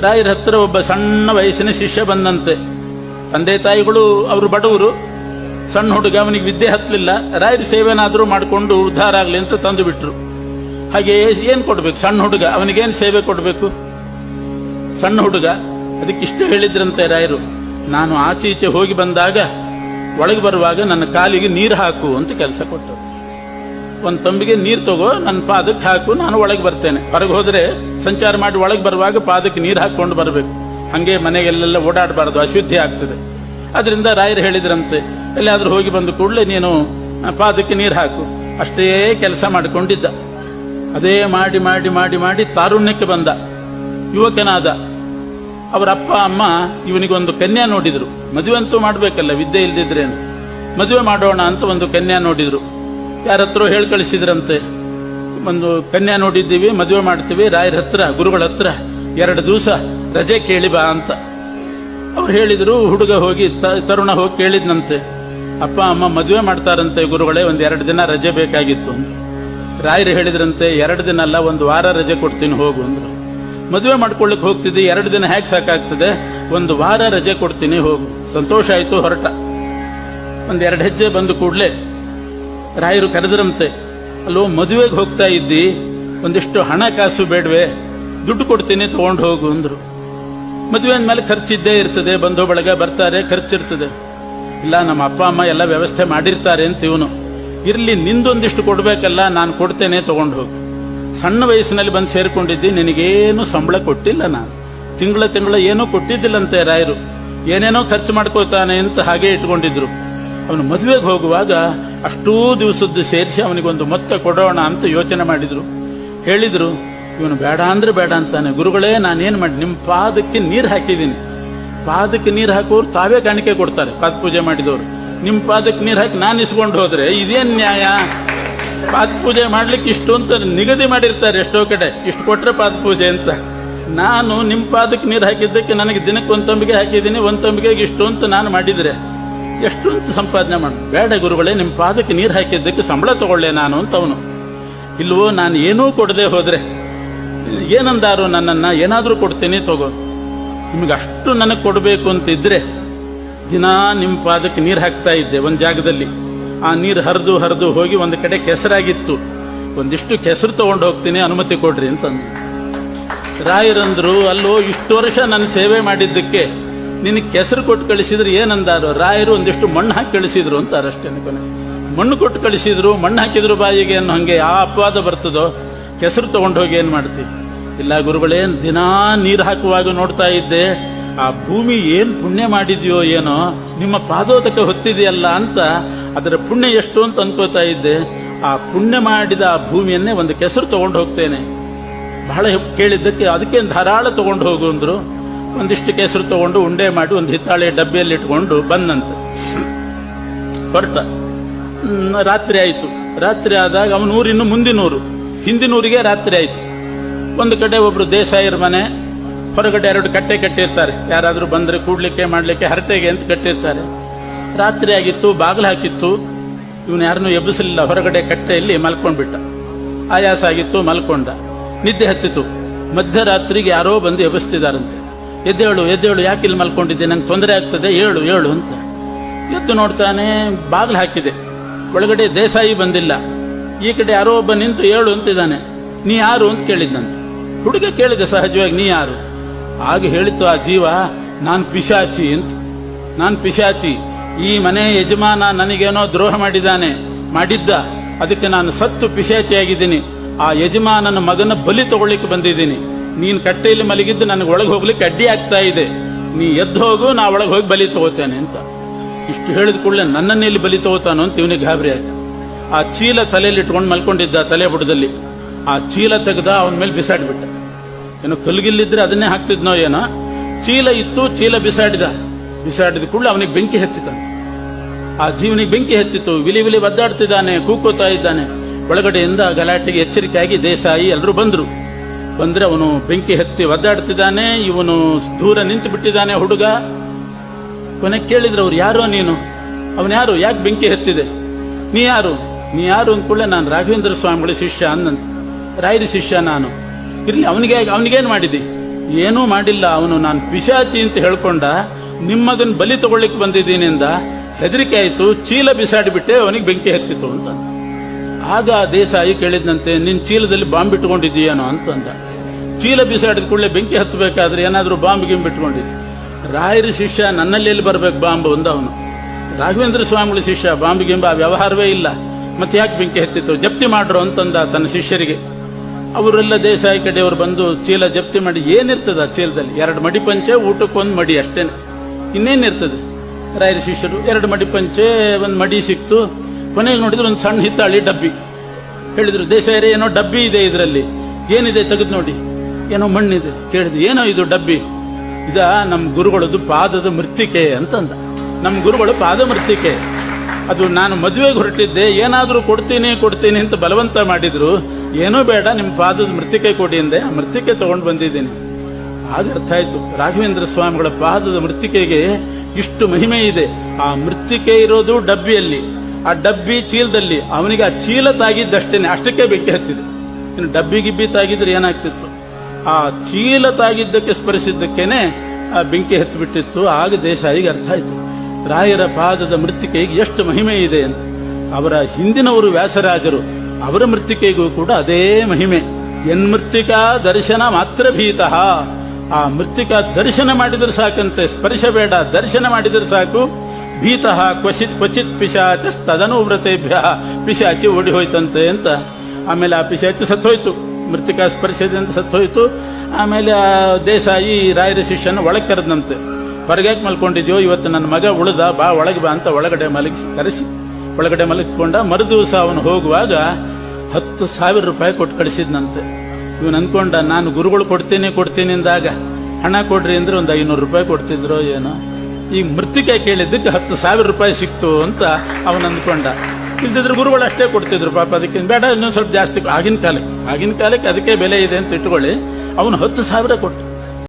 ರಾಯರ ಹತ್ತಿರ ಒಬ್ಬ ಸಣ್ಣ ವಯಸ್ಸಿನ ಶಿಷ್ಯ ಬಂದಂತೆ. ತಂದೆ ತಾಯಿಗಳು ಅವರು ಬಡವರು. ಸಣ್ಣ ಹುಡುಗ ಅವನಿಗೆ ವಿದ್ಯೆ ಹತ್ತಲಿಲ್ಲ. ರಾಯರ ಸೇವೆನಾದರೂ ಮಾಡಿಕೊಂಡು ಉದ್ಧಾರ ಆಗಲಿ ಅಂತ ತಂದು ಬಿಟ್ರು. ಹಾಗೆ ಏನು ಕೊಡಬೇಕು? ಸಣ್ಣ ಹುಡುಗ, ಅವನಿಗೇನು ಸೇವೆ ಕೊಡಬೇಕು? ಸಣ್ಣ ಹುಡುಗ ಅದಕ್ಕಿಷ್ಟು ಹೇಳಿದ್ರಂತೆ ರಾಯರು. ನಾನು ಆಚೆ ಈಚೆ ಹೋಗಿ ಬಂದಾಗ, ಒಳಗೆ ಬರುವಾಗ ನನ್ನ ಕಾಲಿಗೆ ನೀರು ಹಾಕು ಅಂತ ಕೆಲಸ ಕೊಟ್ಟರು. ಒಂದು ತಂಬಿಗೆ ನೀರು ತಗೋ ನನ್ನ ಪಾದಕ್ಕೆ ಹಾಕು, ನಾನು ಒಳಗೆ ಬರ್ತೇನೆ. ಹೊರಗೆ ಹೋದರೆ ಸಂಚಾರ ಮಾಡಿ ಒಳಗೆ ಬರುವಾಗ ಪಾದಕ್ಕೆ ನೀರು ಹಾಕ್ಕೊಂಡು ಬರಬೇಕು. ಹಂಗೆ ಮನೆಗೆಲ್ಲೆಲ್ಲ ಓಡಾಡಬಾರ್ದು, ಅಶುದ್ಧಿ ಆಗ್ತದೆ. ಅದರಿಂದ ರಾಯರು ಹೇಳಿದ್ರಂತೆ ಎಲ್ಲಾದರೂ ಹೋಗಿ ಬಂದು ಕೂಡಲೇ ನೀನು ಪಾದಕ್ಕೆ ನೀರು ಹಾಕು. ಅಷ್ಟೇ ಕೆಲಸ ಮಾಡಿಕೊಂಡಿದ್ದ. ಅದೇ ಮಾಡಿ ಮಾಡಿ ಮಾಡಿ ಮಾಡಿ ತಾರುಣ್ಯಕ್ಕೆ ಬಂದ. ಯುವಕನಾದ ಅವರ ಅಪ್ಪ, ಅಮ್ಮ ಇವನಿಗೊಂದು ಕನ್ಯಾ ನೋಡಿದರು. ಮದುವೆ ಅಂತೂ ಮಾಡಬೇಕಲ್ಲ, ವಿದ್ಯೆ ಇಲ್ದಿದ್ರೇನು ಮದುವೆ ಮಾಡೋಣ ಅಂತ ಒಂದು ಕನ್ಯಾ ನೋಡಿದ್ರು. ಯಾರ ಹತ್ರ ಹೇಳಿ ಕಳಿಸಿದ್ರಂತೆ. ಒಂದು ಕನ್ಯಾ ನೋಡಿದ್ದೀವಿ, ಮದುವೆ ಮಾಡ್ತೀವಿ, ರಾಯರ ಹತ್ರ, ಗುರುಗಳ ಹತ್ರ. ಎರಡು ದಿವಸ ರಜೆ ಕೇಳಿ ಬಾ ಅಂತ. ಅವ್ರು ಹೇಳಿದರು, ಹುಡುಗ ಹೋಗಿ ತರುಣ ಹೋಗಿ ಕೇಳಿದ್ನಂತೆ. ಅಪ್ಪ, ಅಮ್ಮ ಮದುವೆ ಮಾಡ್ತಾರಂತೆ ಗುರುಗಳೇ, ಒಂದು ಎರಡು ದಿನ ರಜೆ ಬೇಕಾಗಿತ್ತು ರಾಯರು ಹೇಳಿದ್ರಂತೆ, ಎರಡು ದಿನ ಅಲ್ಲ, ಒಂದು ವಾರ ರಜೆ ಕೊಡ್ತೀನಿ ಹೋಗು ಅಂದರು. ಮದುವೆ ಮಾಡ್ಕೊಳ್ಳಿಕ್ ಹೋಗ್ತಿದ್ದೆ, ಎರಡು ದಿನ ಹೇಗೆ ಸಾಕಾಗ್ತದೆ? ಒಂದು ವಾರ ರಜೆ ಕೊಡ್ತೀನಿ ಹೋಗು. ಸಂತೋಷ ಆಯ್ತು ಹೊರಟ. ಒಂದು ಎರಡು ಹೆಜ್ಜೆ ಬಂದು ಕೂಡಲೇ ರಾಯರು ಕರೆದ್ರಂತೆ, ಅಲ್ಲೋ, ಮದುವೆಗೆ ಹೋಗ್ತಾ ಇದ್ದಿ, ಒಂದಿಷ್ಟು ಹಣ ಕಾಸು ಬೇಡವೆ, ದುಡ್ಡು ಕೊಡ್ತೀನಿ, ತಗೊಂಡು ಹೋಗು, ಅಂದ್ರು. ಮದುವೆ ಅಂದ್ಮೇಲೆ ಖರ್ಚಿದ್ದೇ ಇರ್ತದೆ, ಬಂಧು ಬಳಗ ಬರ್ತಾರೆ ಖರ್ಚಿರ್ತದೆ ಇಲ್ಲ, ನಮ್ಮ ಅಪ್ಪ, ಅಮ್ಮ ಎಲ್ಲ ವ್ಯವಸ್ಥೆ ಮಾಡಿರ್ತಾರೆ ಅಂತ ಇವನು. ಇರ್ಲಿ, ನಿಂದೊಂದಿಷ್ಟು ಕೊಡ್ಬೇಕಲ್ಲ, ನಾನು ಕೊಡ್ತೇನೆ, ತಗೊಂಡು ಹೋಗು. ಸಣ್ಣ ವಯಸ್ಸಿನಲ್ಲಿ ಬಂದು ಸೇರ್ಕೊಂಡಿದ್ದಿ, ನಿನಗೇನು ಸಂಬಳ ಕೊಟ್ಟಿಲ್ಲ ನಾನು. ತಿಂಗಳ ತಿಂಗಳ ಏನೂ ಕೊಟ್ಟಿದ್ದಿಲ್ಲಂತೆ ರಾಯರು. ಏನೇನೋ ಖರ್ಚು ಮಾಡ್ಕೋತಾನೆ ಅಂತ ಹಾಗೆ ಇಟ್ಕೊಂಡಿದ್ರು. ಅವನು ಮದುವೆಗೆ ಹೋಗುವಾಗ ಅಷ್ಟೂ ದಿವಸದ್ದು ಸೇರಿಸಿ ಅವನಿಗೊಂದು ಮೊತ್ತ ಕೊಡೋಣ ಅಂತ ಯೋಚನೆ ಮಾಡಿದರು. ಹೇಳಿದರು, ಇವನು ಬೇಡ ಅಂದ್ರೆ ಬೇಡ ಅಂತಾನೆ. ಗುರುಗಳೇ, ನಾನೇನು ಮಾಡಿ ನಿಮ್ಮ ಪಾದಕ್ಕೆ ನೀರು ಹಾಕಿದ್ದೀನಿ. ಪಾದಕ್ಕೆ ನೀರು ಹಾಕೋರು ತಾವೇ ಕಾಣಿಕೆ ಕೊಡ್ತಾರೆ ಪಾದ ಪೂಜೆ ಮಾಡಿದವರು. ನಿಮ್ಮ ಪಾದಕ್ಕೆ ನೀರು ಹಾಕಿ ನಾನು ಇಸ್ಕೊಂಡು ಹೋದರೆ ಇದೇನು ನ್ಯಾಯ? ಪಾದ ಪೂಜೆ ಮಾಡ್ಲಿಕ್ಕೆ ಇಷ್ಟು ಅಂತ ನಿಗದಿ ಮಾಡಿರ್ತಾರೆ ಎಷ್ಟೋ ಕಡೆ. ಇಷ್ಟು ಕೊಟ್ಟರೆ ಪಾದ ಪೂಜೆ ಅಂತ. ನಾನು ನಿಮ್ಮ ಪಾದಕ್ಕೆ ನೀರು ಹಾಕಿದ್ದಕ್ಕೆ ನನಗೆ ದಿನಕ್ಕೆ ಒಂದು ತಂಬಿಗೆ ಹಾಕಿದ್ದೀನಿ, ಒಂದು ತಂಬಿಗೆಗೆ ಇಷ್ಟು ಅಂತ ನಾನು ಮಾಡಿದ್ರೆ. ಎಷ್ಟು ಅಂತ ಸಂಪಾದನೆ ಮಾಡ. ಬೇಡ ಗುರುಗಳೇ ನಿಮ್ಮ ಪಾದಕ್ಕೆ ನೀರು ಹಾಕಿದ್ದಕ್ಕೆ ಸಂಬಳ ತಗೊಳ್ಳೆ ನಾನು ಅಂತ ಅವನು ಇಲ್ವೋ ನಾನು ಏನೂ ಕೊಡದೆ ಹೋದರೆ, ಏನಂದಾರು ನನ್ನನ್ನ ಏನಾದರೂ ಕೊಡ್ತೀನಿ ತಗೋ. ನಿಮಗೆ ಅಷ್ಟು ನನಗೆ ಕೊಡಬೇಕು ಅಂತಿದ್ರೆ, ದಿನಾ ನಿಮ್ಮ ಪಾದಕ್ಕೆ ನೀರು ಹಾಕ್ತಾ ಇದ್ದೆ ಒಂದು ಜಾಗದಲ್ಲಿ. ಆ ನೀರು ಹರಿದು ಹರಿದು ಹೋಗಿ ಒಂದು ಕಡೆ ಕೆಸರಾಗಿತ್ತು. ಒಂದಿಷ್ಟು ಕೆಸರು ತಗೊಂಡು ಹೋಗ್ತೀನಿ, ಅನುಮತಿ ಕೊಡ್ರಿ ಅಂತಂದು. ರಾಯರಂದರು, ಅಲ್ಲೋ, ಇಷ್ಟು ವರ್ಷ ನನ್ನ ಸೇವೆ ಮಾಡಿದ್ದಕ್ಕೆ ನಿನಗೆ ಕೆಸರು ಕೊಟ್ಟು ಕಳಿಸಿದ್ರು ಏನಂದಾರು, ರಾಯರು ಒಂದಿಷ್ಟು ಮಣ್ಣು ಹಾಕಿ ಕಳಿಸಿದ್ರು ಅಂತಾರೆ ಅಷ್ಟೇ ಕೊನೆ. ಮಣ್ಣು ಕೊಟ್ಟು ಕಳಿಸಿದ್ರು, ಮಣ್ಣು ಹಾಕಿದ್ರು ಬಾಯಿಗೆ ಅನ್ನೋ ಹಂಗೆ ಆ ಅಪವಾದ ಬರ್ತದೋ, ಕೆಸರು ತಗೊಂಡು ಹೋಗಿ ಏನು ಮಾಡ್ತಿ? ಇಲ್ಲ ಗುರುಗಳೇ, ದಿನಾ ನೀರು ಹಾಕುವಾಗ ನೋಡ್ತಾ ಇದ್ದೆ, ಆ ಭೂಮಿ ಏನು ಪುಣ್ಯ ಮಾಡಿದ್ಯೋ ಏನೋ, ನಿಮ್ಮ ಪಾದೋದಕ್ಕೆ ಹೊತ್ತಿದೆಯಲ್ಲ ಅಂತ ಅದರ ಪುಣ್ಯ ಎಷ್ಟು ಅಂತ ಅನ್ಕೋತಾ ಇದ್ದೆ. ಆ ಪುಣ್ಯ ಮಾಡಿದ ಆ ಭೂಮಿಯನ್ನೇ ಒಂದು ಕೆಸರು ತಗೊಂಡು ಹೋಗ್ತೇನೆ. ಬಹಳ ಕೇಳಿದ್ದಕ್ಕೆ ಅದಕ್ಕೆ ಧಾರಾಳ ತಗೊಂಡು ಹೋಗು ಅಂದ್ರು. ಒಂದಿಷ್ಟು ಕೇಸರು ತಗೊಂಡು ಉಂಡೆ ಮಾಡಿ ಒಂದು ಹಿತ್ತಾಳೆ ಡಬ್ಬಿಯಲ್ಲಿ ಇಟ್ಕೊಂಡು ಬಂದಂತೆ. ಹೊರಟ. ರಾತ್ರಿ ಆಯಿತು. ರಾತ್ರಿ ಆದಾಗ ಅವನ ಊರಿನ ಮುಂದಿನೂರು. ಹಿಂದಿನೂರಿಗೆ ರಾತ್ರಿ ಆಯಿತು. ಒಂದು ಕಡೆ ಒಬ್ರು ದೇಸಾಯರ ಮನೆ, ಹೊರಗಡೆ ಎರಡು ಕಟ್ಟೆ ಕಟ್ಟಿರ್ತಾರೆ. ಯಾರಾದರೂ ಬಂದ್ರೆ ಕೂಡ್ಲಿಕ್ಕೆ, ಮಾಡ್ಲಿಕ್ಕೆ ಹರಟೆಗೆ ಅಂತ ಕಟ್ಟಿರ್ತಾರೆ. ರಾತ್ರಿ ಆಗಿತ್ತು, ಬಾಗಿಲು ಹಾಕಿತ್ತು. ಇವನು ಯಾರನ್ನೂ ಎಬ್ಬಿಸಲಿಲ್ಲ. ಹೊರಗಡೆ ಕಟ್ಟೆಯಲ್ಲಿ ಮಲ್ಕೊಂಡ್ಬಿಟ್ಟ. ಆಯಾಸ ಆಗಿತ್ತು, ಮಲ್ಕೊಂಡ. ನಿದ್ದೆ ಹತ್ತಿತು. ಮಧ್ಯರಾತ್ರಿಗೆ ಯಾರೋ ಬಂದು ಎಬ್ಬಿಸ್ತಿದಾರಂತೆ ಎದ್ದೇಳು ಎದ್ದೇಳು ಯಾಕೆ ಇಲ್ಲಿ ಮಲ್ಕೊಂಡಿದ್ದೆ? ನಂಗೆ ತೊಂದರೆ ಆಗ್ತದೆ. ಏಳು ಏಳು ಅಂತ. ಎದ್ದು ನೋಡ್ತಾನೆ, ಬಾಗಿಲು ಹಾಕಿದೆ. ಒಳಗಡೆ ದೇಸಾಯಿ ಬಂದಿಲ್ಲ. ಈ ಕಡೆ ಯಾರೋ ಒಬ್ಬ ನಿಂತು ಏಳು ಅಂತಿದ್ದಾನೆ. ನೀ ಯಾರು ಅಂತ ಕೇಳಿದ್ದಂತೆ ಹುಡುಗ ಕೇಳಿದೆ ಸಹಜವಾಗಿ, ನೀ ಯಾರು? ಆಗ ಹೇಳಿತು, ಆ ಜೀವ, ನಾನು ಪಿಶಾಚಿ ಅಂತ. ನಾನು ಪಿಶಾಚಿ. ಈ ಮನೆ ಯಜಮಾನ ನನಗೇನೋ ದ್ರೋಹ ಮಾಡಿದ್ದಾನೆ, ಮಾಡಿದ್ದ. ಅದಕ್ಕೆ ನಾನು ಸತ್ತು ಪಿಶಾಚಿಯಾಗಿದ್ದೀನಿ. ಆ ಯಜಮಾನನ ಮಗನ ಬಲಿ ತಗೊಳ್ಳಿಕ್ಕೆ ಬಂದಿದ್ದೀನಿ. ನೀನ್ ಕಟ್ಟೆಯಲ್ಲಿ ಮಲಗಿದ್ದು ನನಗೆ ಒಳಗೆ ಹೋಗ್ಲಿಕ್ಕೆ ಅಡ್ಡಿ ಆಗ್ತಾ ಇದೆ. ನೀ ಎದ್ದು ಹೋಗು, ನಾ ಒಳಗೆ ಹೋಗಿ ಬಲಿ ತಗೋತೇನೆ ಅಂತ. ಇಷ್ಟು ಹೇಳಿದ ಕೂಡಲೇ ನನ್ನನ್ನೇ ಇಲ್ಲಿ ಬಲಿ ತಗೋತಾನೋ ಅಂತ ಇವನಿಗೆ ಗಾಬರಿ ಆಯ್ತು. ಆ ಚೀಲ ತಲೆಯಲ್ಲಿ ಇಟ್ಕೊಂಡು ಮಲ್ಕೊಂಡಿದ್ದ ತಲೆ ಬುಡದಲ್ಲಿ ಆ ಚೀಲ ತೆಗೆದ ಅವನ ಮೇಲೆ ಬಿಸಾಡ್ಬಿಟ್ಟ. ಏನೋ ಕಲ್ಗಿಲ್ಲಿದ್ರೆ ಅದನ್ನೇ ಹಾಕ್ತಿದ್ನೋ ಏನೋ? ಚೀಲ ಇತ್ತು, ಚೀಲ ಬಿಸಾಡಿದ. ಬಿಸಾಡಿದ ಕೂಡಲೇ ಅವನಿಗೆ ಬೆಂಕಿ ಹತ್ತಿತಾನೆ. ಆ ಜೀವನಿಗೆ ಬೆಂಕಿ ಹೆಚ್ಚಿತ್ತು ವಿಲಿ ವಿಲಿ ಒದ್ದಾಡ್ತಿದ್ದಾನೆ, ಕೂಕೋತಾ ಇದ್ದಾನೆ. ಒಳಗಡೆಯಿಂದ ಗಲಾಟೆಗೆ ಎಚ್ಚರಿಕೆಯಾಗಿ ದೇಸಾಯಿ ಎಲ್ಲರೂ ಬಂದ್ರು. ಬಂದ್ರೆ ಅವನು ಬೆಂಕಿ ಹತ್ತಿ ಒದ್ದಾಡ್ತಿದ್ದಾನೆ, ಇವನು ದೂರ ನಿಂತು ಬಿಟ್ಟಿದ್ದಾನೆ ಹುಡುಗ. ಕೊನೆ ಕೇಳಿದ್ರೆ, ಅವ್ರು ಯಾರು ನೀನು? ಅವನು ಯಾರು? ಯಾಕೆ ಬೆಂಕಿ ಹತ್ತಿದೆ? ನೀ ಯಾರು? ನೀ ಯಾರು ಅಂದ್ಕೊಳ್ಳೆ ನಾನು ರಾಘವೇಂದ್ರ ಸ್ವಾಮಿಗಳ ಶಿಷ್ಯ ಅಂದಂತ ರಾಯರ ಶಿಷ್ಯ ನಾನು. ಇರ್ಲಿ, ಅವನಿಗೆ, ಅವನಿಗೇನು ಮಾಡಿದಿ? ಏನೂ ಮಾಡಿಲ್ಲ. ಅವನು ನಾನು ಪಿಶಾಚಿ ಅಂತ ಹೇಳ್ಕೊಂಡ ನಿಮ್ಮದನ್ನು ಬಲಿ ತಗೊಳ್ಳಿಕ್ಕೆ ಬಂದಿದ್ದೀನಿಂದ ಹೆದರಿಕೆ ಆಯಿತು, ಚೀಲ ಬಿಸಾಡಿಬಿಟ್ಟೆ, ಅವನಿಗೆ ಬೆಂಕಿ ಹತ್ತಿತ್ತು ಅಂತ. ಆಗ ದೇಸಾಯಿ ಕೇಳಿದಂತೆ ನಿನ್ನ ಚೀಲದಲ್ಲಿ ಬಾಂಬ್ ಇಟ್ಕೊಂಡಿದ್ದೀಯೇನೋ ಅಂತಂದ. ಚೀಲ ಬಿಸಾಡಿದ ಕೂಡಲೇ ಬೆಂಕಿ ಹತ್ತಬೇಕಾದ್ರೆ ಏನಾದರೂ ಬಾಂಬ್ ಗಿಂಬ್ ಇಟ್ಕೊಂಡಿದ್ದೆ. ರಾಯರ ಶಿಷ್ಯ ನನ್ನಲ್ಲಿ ಎಲ್ಲಿ ಬರಬೇಕು ಬಾಂಬ್ ಒಂದು ಅವನು ರಾಘವೇಂದ್ರ ಸ್ವಾಮಿಗಳ ಶಿಷ್ಯ ಬಾಂಬ್ ಗಿಂಬ ವ್ಯವಹಾರವೇ ಇಲ್ಲ. ಮತ್ತೆ ಯಾಕೆ ಬೆಂಕಿ ಹತ್ತಿತ್ತು? ಜಪ್ತಿ ಮಾಡ್ರು ಅಂತಂದ ತನ್ನ ಶಿಷ್ಯರಿಗೆ. ಅವರೆಲ್ಲ ದೇಸಾಯಿ ಕಡೆಯವರು ಬಂದು ಚೀಲ ಜಪ್ತಿ ಮಾಡಿ ಏನಿರ್ತದೆ ಆ ಚೀಲದಲ್ಲಿ? ಎರಡು ಮಡಿ ಪಂಚೆ, ಊಟಕ್ಕೊಂದು ಮಡಿ ಅಷ್ಟೇನೆ. ಇನ್ನೇನಿರ್ತದೆ? ರಾಯರ ಶಿಷ್ಯರು ಎರಡು ಮಡಿ ಪಂಚೆ, ಒಂದು ಮಡಿ ಸಿಕ್ತು. ಕೊನೆಗೆ ನೋಡಿದ್ರು ಒಂದು ಸಣ್ಣ ಹಿತ್ತಾಳಿ ಡಬ್ಬಿ. ಹೇಳಿದ್ರು, ದೇಸಾಯರೇ, ಏನೋ ಡಬ್ಬಿ ಇದೆ ಇದರಲ್ಲಿ. ಏನಿದೆ ತೆಗೆದು ನೋಡಿ. ಏನೋ ಮಣ್ಣಿದೆ. ಕೇಳಿದೆ, ಏನೋ ಇದು ಡಬ್ಬಿ? ಇದ ನಮ್ಮ ಗುರುಗಳದು ಪಾದದ ಮೃತ್ತಿಕೆ ಅಂತಂದ. ನಮ್ಮ ಗುರುಗಳು ಪಾದ ಮೃತ್ತಿಕೆ. ಅದು ನಾನು ಮದುವೆಗೆ ಹೊರಟಿದ್ದೆ, ಏನಾದರೂ ಕೊಡ್ತೀನಿ ಕೊಡ್ತೀನಿ ಅಂತ ಬಲವಂತ ಮಾಡಿದ್ರು. ಏನೂ ಬೇಡ ನಿಮ್ಮ ಪಾದದ ಮೃತ್ತಿಕೆ ಕೊಡಿ ಅಂದೆ. ಆ ಮೃತ್ತಿಕೆ ತಗೊಂಡು ಬಂದಿದ್ದೀನಿ. ಆಗ ಅರ್ಥ ಆಯಿತು, ರಾಘವೇಂದ್ರ ಸ್ವಾಮಿಗಳ ಪಾದದ ಮೃತ್ತಿಕೆಗೆ ಇಷ್ಟು ಮಹಿಮೆ ಇದೆ. ಆ ಮೃತ್ತಿಕೆ ಇರೋದು ಡಬ್ಬಿಯಲ್ಲಿ. ಆ ಡಬ್ಬಿ ಚೀಲದಲ್ಲಿ. ಅವನಿಗೆ ಆ ಚೀಲ ತಾಗಿದ್ದಷ್ಟೇನೆ, ಅಷ್ಟಕ್ಕೆ ಬೆಂಕಿ ಹತ್ತಿದೆ. ಇನ್ನು ಡಬ್ಬಿ ಗಿಬ್ಬಿ ತಾಗಿದ್ರೆ ಏನಾಗ್ತಿತ್ತು? ಆ ಚೀಲ ತಾಗಿದ್ದಕ್ಕೆ ಸ್ಪರಿಸಿದ್ದಕ್ಕೇನೆ ಆ ಬೆಂಕಿ ಹತ್ತು ಬಿಟ್ಟಿತ್ತು ಆಗ ದೇಸಾಯಿಗೆ ಅರ್ಥ ಆಯಿತು. ರಾಯರ ಪಾದದ ಮೃತ್ತಿಕೆಗೆ ಎಷ್ಟು ಮಹಿಮೆ ಇದೆ ಅಂತ. ಅವರ ಹಿಂದಿನವರು ವ್ಯಾಸರಾಜರು, ಅವರ ಮೃತ್ತಿಕೆಗೂ ಕೂಡ ಅದೇ ಮಹಿಮೆ. ಎನ್ ಎನ್ಮೃತ್ತಿಕಾ ದರ್ಶನ ಮಾತ್ರ ಭೀತಃ. ಆ ಮೃತ್ತಿಕಾ ದರ್ಶನ ಮಾಡಿದ್ರೆ ಸಾಕಂತೆ, ಸ್ಪರ್ಶ ಬೇಡ, ದರ್ಶನ ಮಾಡಿದ್ರೆ ಸಾಕು. ಭೀತಃ ಕ್ವಚಿತ್ ಕ್ವಚಿತ್ ಪಿಶಾಚ ತದನು ವ್ರತೇಭ್ಯ ಪಿಶಾಚಿ ಓಡಿ ಹೋಯ್ತಂತೆ ಅಂತ. ಆಮೇಲೆ ಆ ಪಿಶಾಚಿ ಸತ್ತೋಯ್ತು. ಮೃತ್ತಿಕಾ ಸ್ಪರ್ಶದಿಂದ ಸತ್ತೋಯ್ತು. ಆಮೇಲೆ ಆ ದೇಸಾಯಿ ರಾಯರ ಶಿಷ್ಯನ ಒಳಗೆ ಕರೆದಂತೆ ಹೊರಗ್ಯಾಕೆ ಮಲ್ಕೊಂಡಿದ್ಯೋ? ಇವತ್ತು ನನ್ನ ಮಗ ಉಳಿದ, ಬಾ, ಒಳಗೆ ಬಾ ಅಂತ ಒಳಗಡೆ ಮಲಗಿಸಿ, ಕರೆಸಿ, ಒಳಗಡೆ ಮಲಗಿಸ್ಕೊಂಡ ಮರುದಿವಸ ಅವನು ಹೋಗುವಾಗ ಹತ್ತು ಸಾವಿರ ರೂಪಾಯಿ ಕೊಟ್ಟು ಕಳಿಸಿದ್ನಂತೆ. ಇವನು ಅಂದ್ಕೊಂಡ ನಾನು ಗುರುಗಳು ಕೊಡ್ತೀನಿ ಕೊಡ್ತೀನಿ ಅಂದಾಗ ಹಣ ಕೊಡ್ರಿ ಅಂದ್ರೆ ಒಂದು ಐನೂರು ರೂಪಾಯಿ ಕೊಡ್ತಿದ್ರೋ ಏನೋ? ಈ ಮೃತ್ತಿಕೆ ಕೇಳಿದ್ದಕ್ಕೆ ಹತ್ತು ಸಾವಿರ ರೂಪಾಯಿ ಸಿಕ್ತು ಅಂತ ಅವನು ಅಂದ್ಕೊಂಡ ಇಲ್ದಿದ್ರೆ ಗುರುಗಳು ಅಷ್ಟೇ ಕೊಡ್ತಿದ್ರು ಪಾಪ, ಅದಕ್ಕೆ ಬೇಡ, ಇನ್ನೊಂದು ಸ್ವಲ್ಪ ಜಾಸ್ತಿ, ಆಗಿನ ಕಾಲಕ್ಕೆ ಆಗಿನ ಕಾಲಕ್ಕೆ ಅದಕ್ಕೆ ಬೆಲೆ ಇದೆ ಅಂತ ಇಟ್ಕೊಳ್ಳಿ. ಅವನು ಹತ್ತು ಸಾವಿರ ಕೊಟ್ಟು